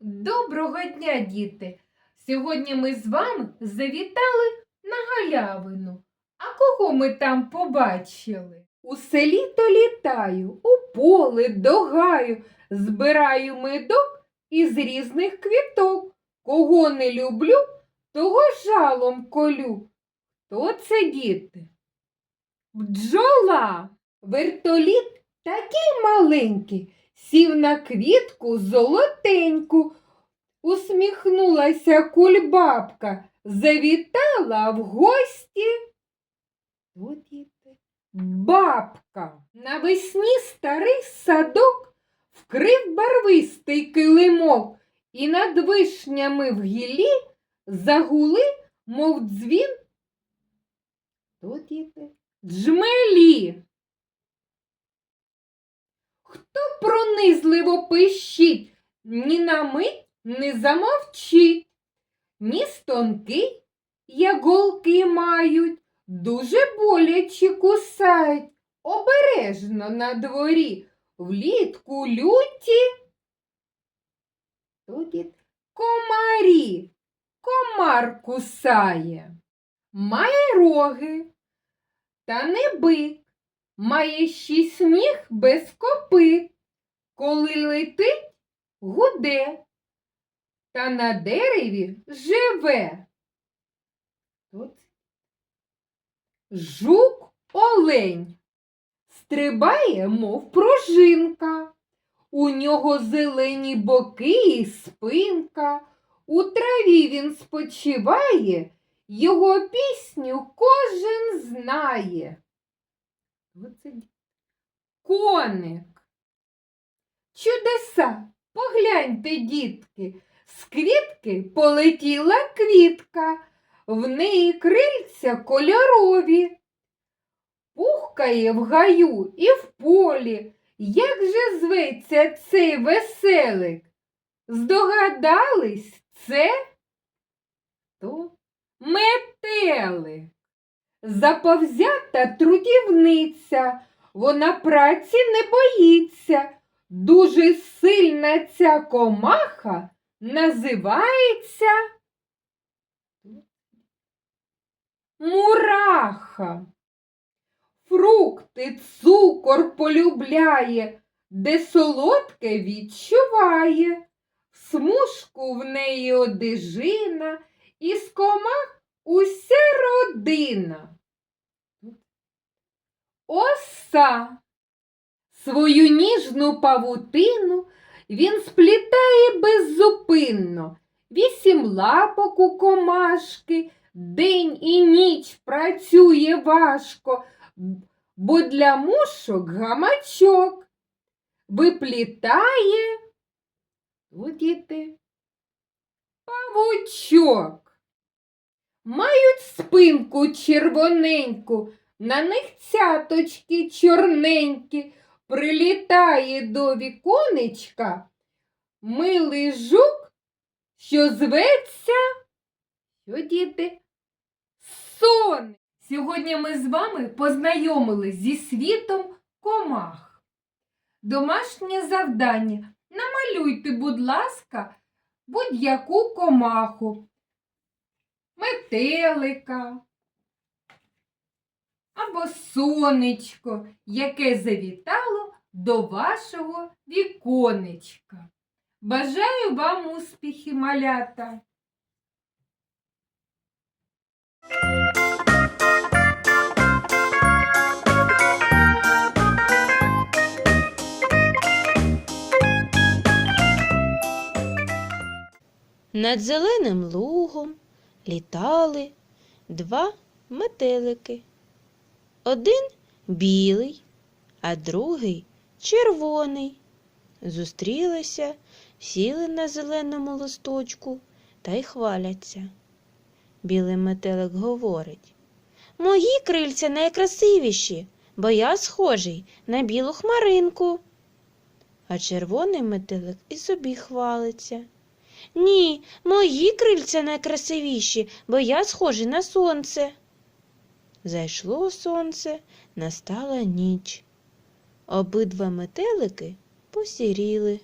Доброго дня, діти! Сьогодні ми з вами завітали на галявину. А кого ми там побачили? У селі то літаю, у поле до гаю, збираю медок із різних квіток. Кого не люблю, того жалом колю. Хто це діти? Бджола! Вертоліт такий маленький, сів на квітку золотеньку. Усміхнулася кульбабка, завітала в гості. Діти? Бабка. Навесні старий садок вкрив барвистий килимок, і над вишнями в гілі загули, мов дзвін. Хто діти? Джмелі. Пронизливо пищить, ні на мить не замовчить, ні стонки, як мають, дуже боляче кусають, обережно на дворі, влітку люті. Тоді комарі, комар кусає, має роги, та не бик. Має шість ніг без копит. Коли летить, гуде, та на дереві живе. Тут Жук олень стрибає, мов пружинка. У нього зелені боки і спинка. У траві він спочиває, його пісню кожен знає. Коник. Чудеса, погляньте, дітки, з квітки полетіла квітка, в неї крильця кольорові. Пухкає в гаю і в полі. Як же зветься цей веселик? Здогадались це? То метелик. Заповзята трудівниця, вона праці не боїться. Дуже сильна ця комаха називається мураха. Фрукти, цукор полюбляє, де солодке відчуває. Смужку в неї одежина, із комах уся родина. Оса. Свою ніжну павутину він сплітає беззупинно. Вісім лапок у комашки, день і ніч працює важко, бо для мушок гамачок виплітає діти, павучок. Мають спинку червоненьку, на них цяточки чорненькі, прилітає до віконечка милий жук, що зветься, що діти, сон. Сьогодні ми з вами познайомились зі світом комах. Домашнє завдання. Намалюйте, будь ласка, будь-яку комаху, метелика або сонечко, яке завітало до вашого віконечка. Бажаю вам успіхи, малята! Над зеленим лугом літали два метелики. Один білий, а другий червоний. Зустрілися, сіли на зеленому листочку та й хваляться. Білий метелик говорить Мої крильця найкрасивіші, бо я схожий на білу хмаринку. А червоний метелик і собі хвалиться. Ні, мої крильця найкрасивіші, бо я схожий на сонце. Зайшло сонце, настала ніч. Обидва метелики посіріли.